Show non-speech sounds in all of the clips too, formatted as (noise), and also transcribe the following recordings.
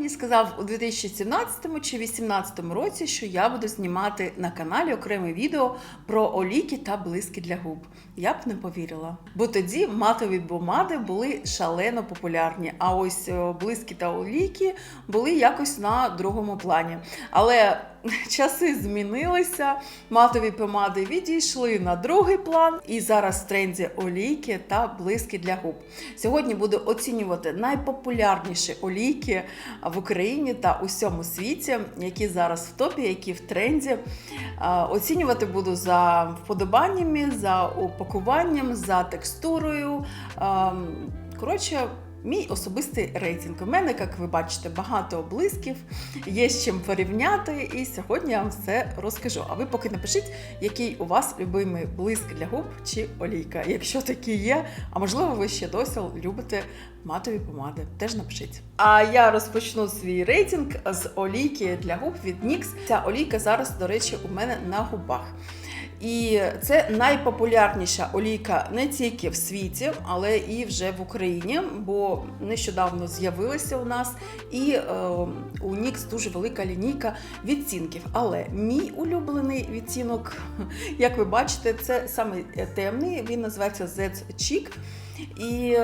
мені сказав у 2017 чи 2018 році, що я буду знімати на каналі окреме відео про оліки та блиски для губ. Я б не повірила. Бо тоді матові помади були шалено популярні, а ось е, блиски та оліки були якось на другому плані. Але (laughs) часи змінилися, матові помади відійшли на другий план, і зараз в тренді олійки та блиски для губ. Сьогодні буду оцінювати найпопулярніші олійки в Україні та усьому світі, які зараз в топі, які в тренді. Оцінювати буду за вподобаннями, за упакуванням, за текстурою. Коротше. Мій особистий рейтинг. У мене, як ви бачите, багато блисків, є з чим порівняти, і сьогодні я вам все розкажу. А ви поки напишіть, який у вас любимий блиск для губ чи олійка. Якщо такі є, а можливо, ви ще досі любите матові помади. Теж напишіть. А я розпочну свій рейтинг з олійки для губ від NYX. Ця олійка зараз, до речі, у мене на губах. І це найпопулярніша олійка не тільки в світі, але і вже в Україні, бо нещодавно з'явилася у нас, і е, у NYX дуже велика лінійка відцінків. Але мій улюблений відтінок, як ви бачите, це саме темний. Він називається Z Chic. І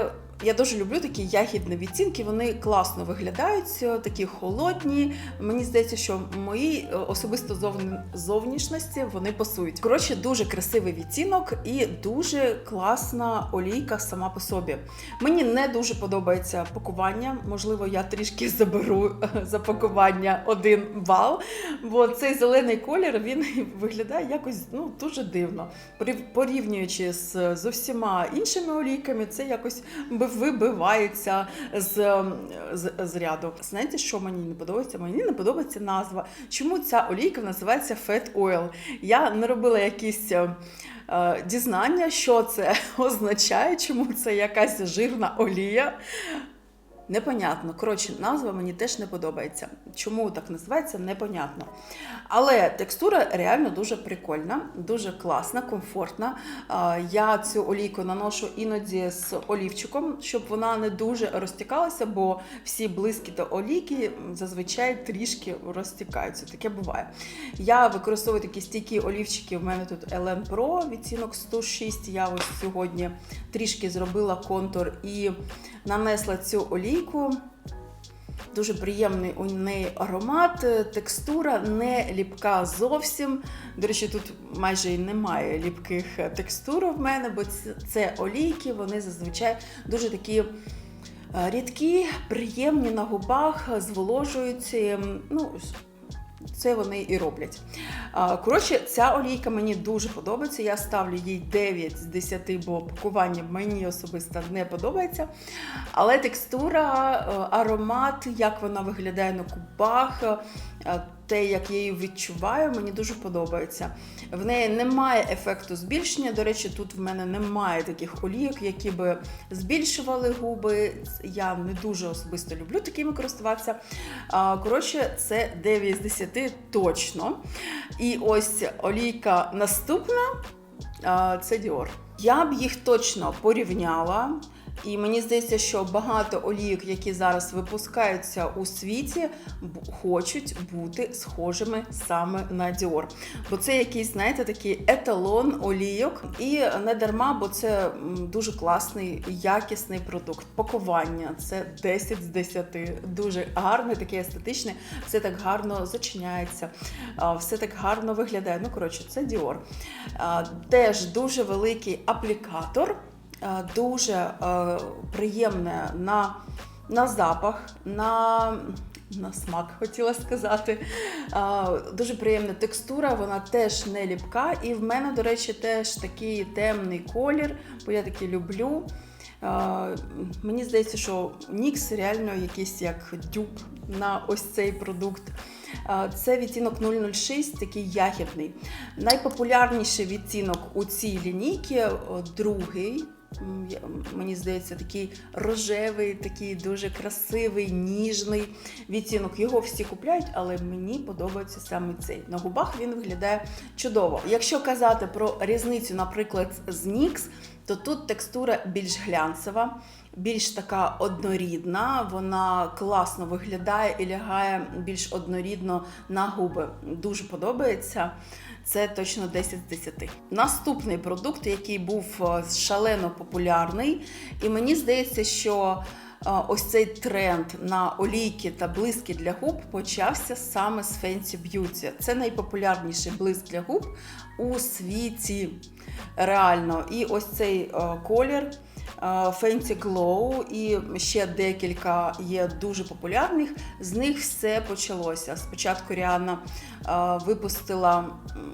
я дуже люблю такі ягідні відтінки, вони класно виглядають, такі холодні. Мені здається, що мої е, особисто зовнішності вони пасують. Коротше, дуже красивий відтінок і дуже класна олійка сама по собі. Мені не дуже подобається пакування. Можливо, я трішки (laughs) заберу за пакування один бал, бо цей зелений колір він (laughs) виглядає якось ну, дуже дивно. Порівнюючи з усіма іншими олійками, це якось би- вибивається з, ем, з, з ряду. Знаєте, що мені не подобається? Мені не подобається назва. Чому ця олійка називається Fat Oil? Я не робила якісь. е, е, Дізнання, що це (laughs) означає, чому це якась жирна олія. Непонятно. Коротше, назва мені теж не подобається. Чому так називається, непонятно. Але текстура реально дуже прикольна, дуже класна, комфортна. Я цю олійку наношу іноді з олівчиком, щоб вона не дуже розтікалася, бо всі блиски та олійки зазвичай трішки розтікаються. Таке буває. Я використовую такі стійкі олівчики. В мене тут LN Pro відцінок 106. Я ось сьогодні трішки зробила контур і нанесла цю олійку. Дуже приємний у неї аромат, е, текстура не ліпка зовсім. До речі, тут майже і немає ліпких е, текстур в мене, бо це, олійки, вони зазвичай дуже такі. е, Рідкі, приємні на губах, зволожуються. Ну, це вони і роблять. Коротше, ця олійка мені дуже подобається. Я ставлю їй 9 з 10, бо пакування мені особисто не подобається. Але текстура, е, аромат, як вона виглядає на губах, е, те, як я її відчуваю, мені дуже подобається. В неї немає ефекту збільшення. До речі, тут в мене немає таких олійок, які би збільшували губи. Я не дуже особисто люблю такими користуватися. Коротше, це 9 з 10 точно. І ось олійка наступна це Dior. Я б їх точно порівняла. І мені здається, що багато олійок, які зараз випускаються у світі, хочуть бути схожими саме на Dior. Бо це якийсь, знаєте, такий еталон олійок. І не дарма, бо це дуже класний, якісний продукт. Пакування це 10 з 10. Дуже гарне, таке естетичне, все так гарно зачиняється, все так гарно виглядає. Ну, коротше, це Dior. Теж дуже великий аплікатор. Е, дуже е, приємне на, на запах, на, на смак, хотіла сказати. Е, дуже приємна текстура, вона теж не ліпка. І в мене, до речі, теж такий темний колір, бо я такий люблю. Мені здається, що Нікс реально якийсь як дюб на ось цей продукт. Це відтінок 006, такий ягідний. Найпопулярніший відтінок у цій лінійці другий. Мені здається, такий рожевий, такий дуже красивий, ніжний відтінок. Його всі купляють, але мені подобається саме цей. На губах він виглядає чудово. Якщо казати про різницю, наприклад, з NYX, то тут текстура більш глянцева. більш така однорідна, вона класно виглядає і лягає більш однорідно на губи. Дуже подобається. Це точно 10 з 10. Наступний продукт, який був е, шалено популярний, і мені здається, що е, ось цей тренд на олійки та блиски для губ почався саме з Fenty Beauty. Це найпопулярніший блиск для губ у світі. Реально. І ось цей е, колір. Fenty Glow і ще декілька є дуже популярних. З них все почалося. Спочатку Ріана випустила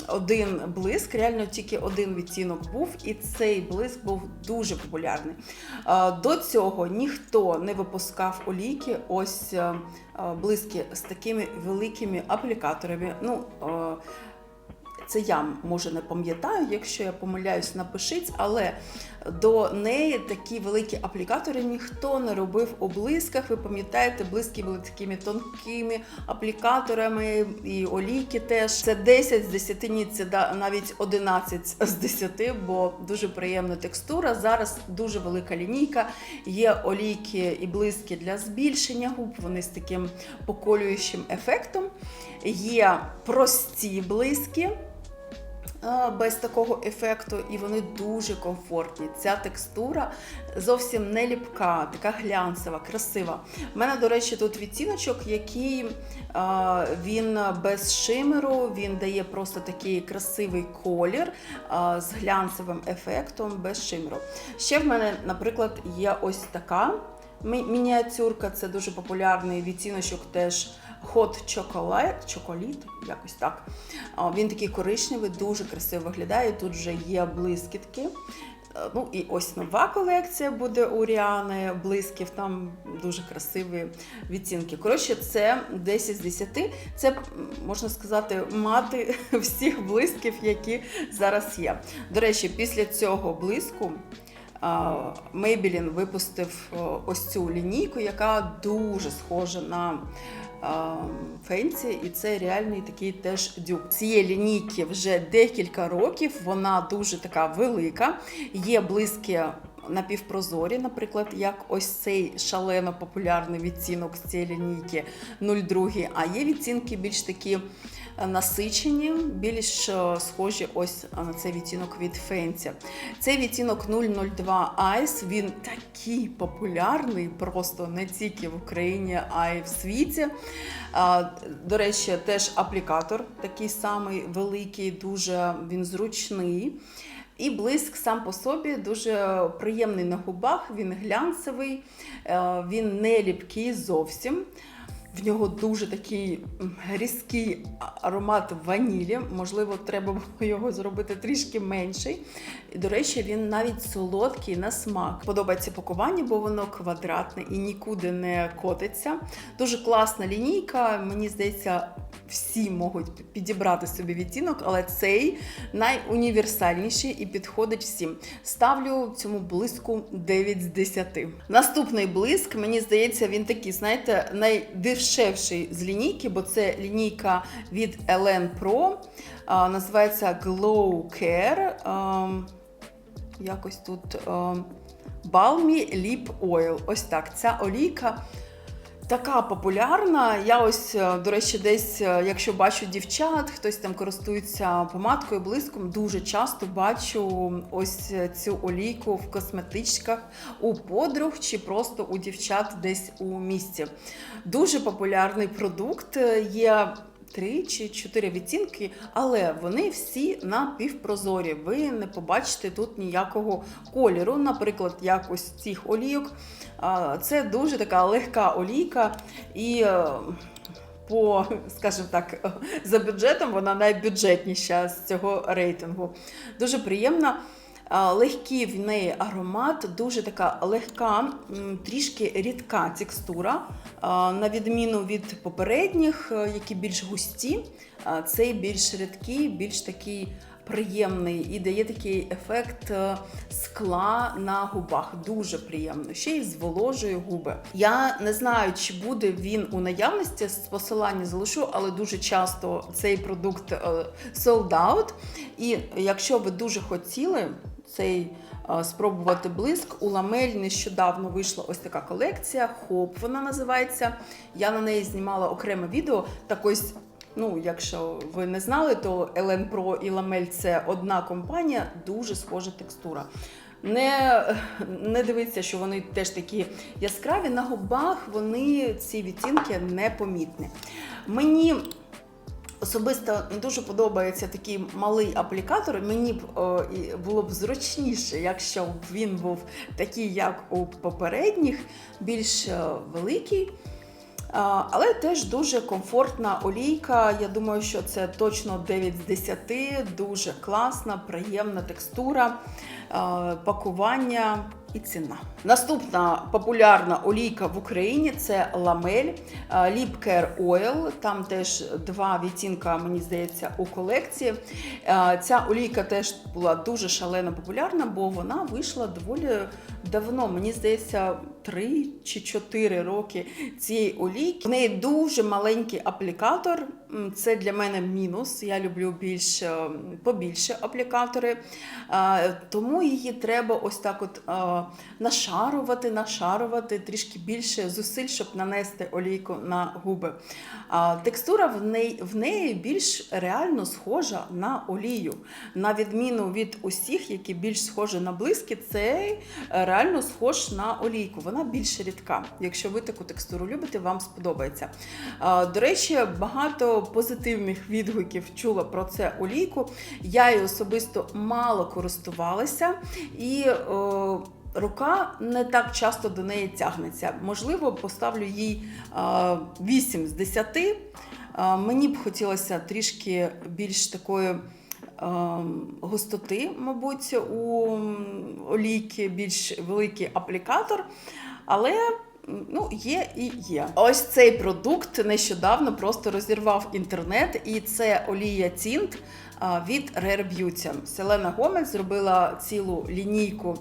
один блиск, реально тільки один відтінок був, і цей блиск був дуже популярний. Е, До цього ніхто не випускав олійки, ось е, е, блиски з такими великими аплікаторами. Ну, е, це я може не пам'ятаю, якщо я помиляюсь, напишіть, але до неї такі великі аплікатори ніхто не робив у блисках. Ви пам'ятаєте, блиски були такими тонкими аплікаторами, і олійки теж. Це 10 з 10, ні, це навіть 11 з 10, бо дуже приємна текстура. Зараз дуже велика лінійка. Є олійки і блиски для збільшення губ, вони з таким поколюючим ефектом. Є прості блиски без такого ефекту, і вони дуже комфортні. Ця текстура зовсім не ліпка, така глянцева, красива. У мене, до речі, тут відтіночок, який він без шимеру, він дає просто такий красивий колір з глянцевим ефектом, без шимеру. Ще в мене, наприклад, є ось така. Мі- Мініатюрка це дуже популярний відтіночок теж Hot Chocolate, Chocolate, якось так. Він такий коричневий, дуже красиво виглядає. Тут вже є блискітки. Е, Ну і ось нова колекція буде у Ріани блисків, там дуже красиві відцінки. Коротше, це 10 з 10. Це можна сказати мати (laughs) всіх блисків, які зараз є. До речі, після цього блиску. Мейбелін випустив ось цю лінійку, яка дуже схожа на Фенсі, і це реальний такий теж дюк. Цієї лінійки вже декілька років, вона дуже така велика. Є близькі напівпрозорі, наприклад, як ось цей шалено популярний відтінок з цієї лінійки 02, а є відтінки більш такі е, насичені, більш е, схожі ось на цей відтінок від Fenty. Цей відтінок 002 Ice, він такий популярний, просто не тільки в Україні, а й в світі. До речі, теж аплікатор такий самий великий, дуже він зручний. І блиск сам по собі дуже приємний на губах, він глянцевий, е, він не ліпкий зовсім. В нього дуже такий різкий аромат ванілі. Можливо, треба було його зробити трішки менший. І, до речі, він навіть солодкий на смак. Подобається пакування, бо воно квадратне і нікуди не котиться. Дуже класна лінійка. Мені здається, всі можуть підібрати собі відтінок, але цей найуніверсальніший і підходить всім. Ставлю цьому блиску 9 з 10. Наступний блиск, мені здається, він такий, знаєте, найдешевший з лінійки, бо це лінійка від Elen Pro. Називається Glow Care. Якось тут Balmy Lip Oil. Ось так. Ця олійка така популярна. Я ось, е, до речі, десь, е, якщо бачу дівчат, хтось там користується помадкою, блиском, дуже часто бачу ось е, цю олійку в косметичках у подруг чи просто у дівчат десь у місті. Дуже популярний продукт. Є три чи чотири відтінки, але вони всі напівпрозорі. Ви не побачите тут ніякого кольору. Наприклад, як ось цих олійок. Це дуже така легка олійка і. е, По, скажімо так, за бюджетом вона найбюджетніша з цього рейтингу. Дуже приємна. Легкий в неї аромат, дуже така легка, трішки рідка текстура. На відміну від попередніх, е, які більш густі, цей більш рідкий, більш такий приємний і дає такий ефект е, скла на губах. Дуже приємно. Ще й зволожує губи. Я не знаю, чи буде він у наявності з посилання залишу, але дуже часто цей продукт е, sold out. І якщо ви дуже хотіли цей е, спробувати блиск. У ламель нещодавно вийшла ось така колекція. Хоп вона називається. Я на неї знімала окреме відео. Так ось. Ну, якщо ви не знали, то Елен Pro і Ламель це одна компанія, дуже схожа текстура. Не, не дивіться, що вони теж такі яскраві. На губах вони ці відтінки непомітні. Мені особисто дуже подобається такий малий аплікатор. Мені б о, було б зручніше, якщо б він був такий, як у попередніх, більш е, великий. Але теж дуже комфортна олійка. Я думаю, що це точно 9 з 10, дуже класна, приємна текстура, пакування і ціна. Наступна популярна олійка в Україні це ламель Lip Care Oil. Там теж два відтінка, мені здається, у колекції. Ця олійка теж була дуже шалено популярна, бо вона вийшла доволі давно. Мені здається, 3 чи 4 роки цієї олійки. В неї дуже маленький аплікатор. Це для мене мінус. Я люблю більш побільше аплікатори, тому її треба ось так от нашарувати, нашарувати трішки більше зусиль, щоб нанести олійку на губи. Текстура в неї, в неї більш реально схожа на олію. На відміну від усіх, які більш схожі на блиски, цей е, реально схож на олійку. Вона більш рідка. Якщо ви таку текстуру любите, вам сподобається. До речі, багато позитивних відгуків чула про це олійку. Я її особисто мало користувалася і. О, Рука не так часто до неї тягнеться. Можливо, поставлю їй 8 з 10. Мені б хотілося трішки більш такої густоти, мабуть, у олійки, більш великий аплікатор. Але ну, є і є. Ось цей продукт нещодавно просто розірвав інтернет, і це олія Тінт від Rare Beauty. Селена Гомес зробила цілу лінійку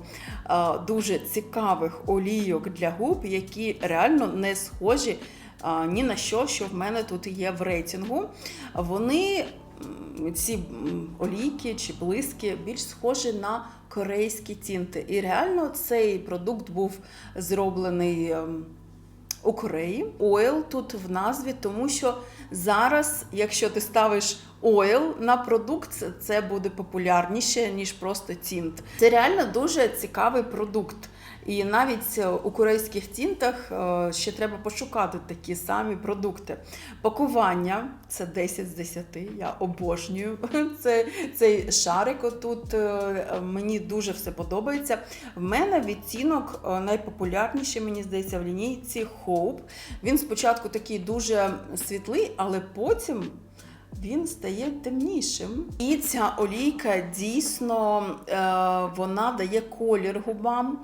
дуже цікавих олійок для губ, які реально не схожі ні на що, що в мене тут є в рейтингу. Вони ці олійки чи блиски більш схожі на корейські тінти. І реально цей продукт був зроблений. ем, у Кореї ойл тут в назві, тому що зараз, якщо ти ставиш ойл на продукт, це- це буде популярніше ніж просто тінт. Це реально дуже цікавий продукт. І навіть е, у корейських тінтах е, ще треба пошукати такі самі продукти. Пакування це 10 з 10, я обожнюю (laughs) це, цей шарик. Отут е, мені дуже все подобається. В мене відтінок найпопулярніший, мені здається, в лінійці Hope. Він спочатку такий дуже світлий, але потім. Він стає темнішим. І ця олійка дійсно е, вона дає колір губам.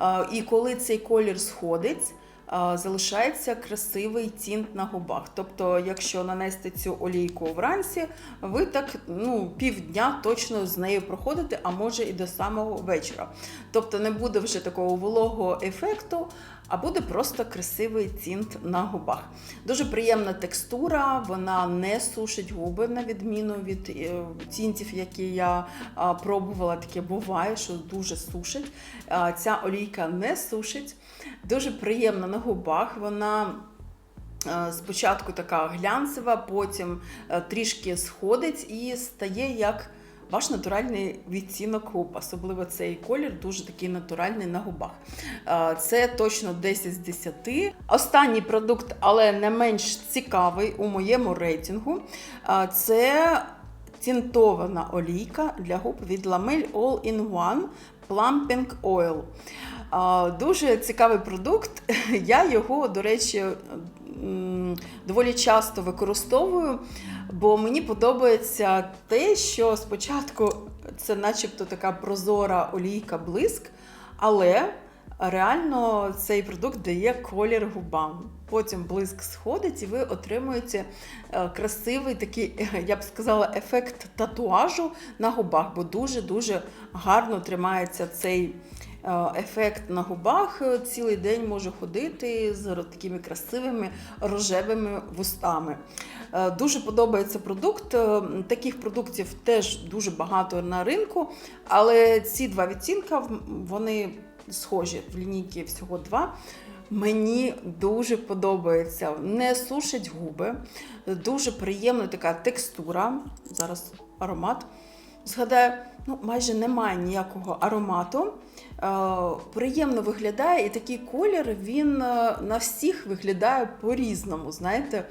Е, і коли цей колір сходить, е, залишається красивий тінт на губах. Тобто, якщо нанести цю олійку вранці, ви так ну, півдня точно з нею проходите, а може і до самого вечора. Тобто не буде вже такого вологого ефекту, а буде просто красивий тінт на губах. Дуже приємна текстура, вона не сушить губи, на відміну від е, тінтів, які я пробувала. Таке буває, що дуже сушить. Ця олійка не сушить. Дуже приємна на губах. Вона е, спочатку така глянцева, потім е, трішки сходить і стає як. Ваш натуральний відтінок губ, особливо цей колір, дуже такий натуральний на губах. Це точно 10 з 10. Останній продукт, але не менш цікавий у моєму рейтингу. Це тінтована олійка для губ від Lamel All in One Plumping Oil. Дуже цікавий продукт. (laughs) Я його, до речі, доволі часто використовую, бо мені подобається те, що спочатку це начебто така прозора олійка блиск, але реально цей продукт дає колір губам. Потім блиск сходить, і ви отримуєте е, красивий такий, (laughs) я б сказала, ефект татуажу на губах, бо дуже-дуже гарно тримається цей ефект на губах. Е, Цілий день можу ходити з такими красивими рожевими вустами. Е, Дуже подобається продукт. Е, Таких продуктів теж дуже багато на ринку, але ці два відтінка вони схожі в лінійки всього два. Мені дуже подобається. Не сушить губи, дуже приємна така текстура. Зараз аромат. Згадаю, ну майже немає ніякого аромату. Е, приємно виглядає, і такий колір він е, на всіх виглядає по-різному. Знаєте,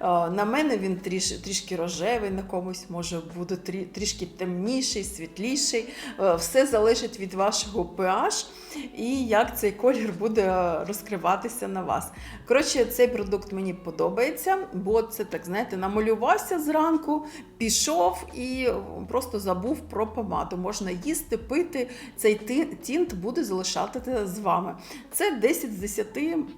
на мене він тріш, трішки рожевий, на комусь може буде трі, трішки темніший, світліший. Е, Все залежить від вашого pH і як цей колір буде розкриватися на вас. Коротше, цей продукт мені подобається, бо це так, знаєте, намалювався зранку, пішов і просто забув про помаду. Можна їсти, пити. Цей тінт буде залишати з вами. Це 10 з 10,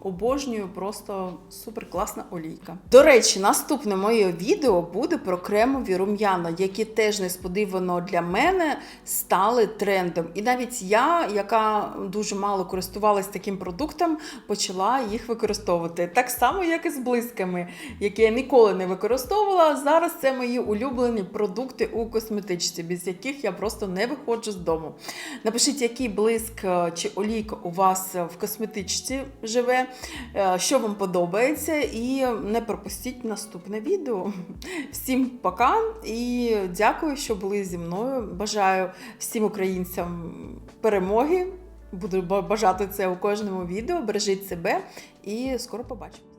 обожнюю, просто супер класна олійка. До речі, наступне моє відео буде про кремові рум'яна, які теж несподівано для мене стали трендом. І навіть я, яка дуже мало користувалась таким продуктом, почала їх використовувати. Так само, як і з блисками, які я ніколи не використовувала. Зараз це мої улюблені продукти у косметичці, без яких я просто не виходжу з дому. Напишіть, який блиск е, чи олійка у вас в косметичці живе, е, що вам подобається, і не пропустіть наступне відео. (laughs) Всім пока і дякую, що були зі мною. Бажаю всім українцям перемоги. Буду бажати це у кожному відео. Бережіть себе і скоро побачимо.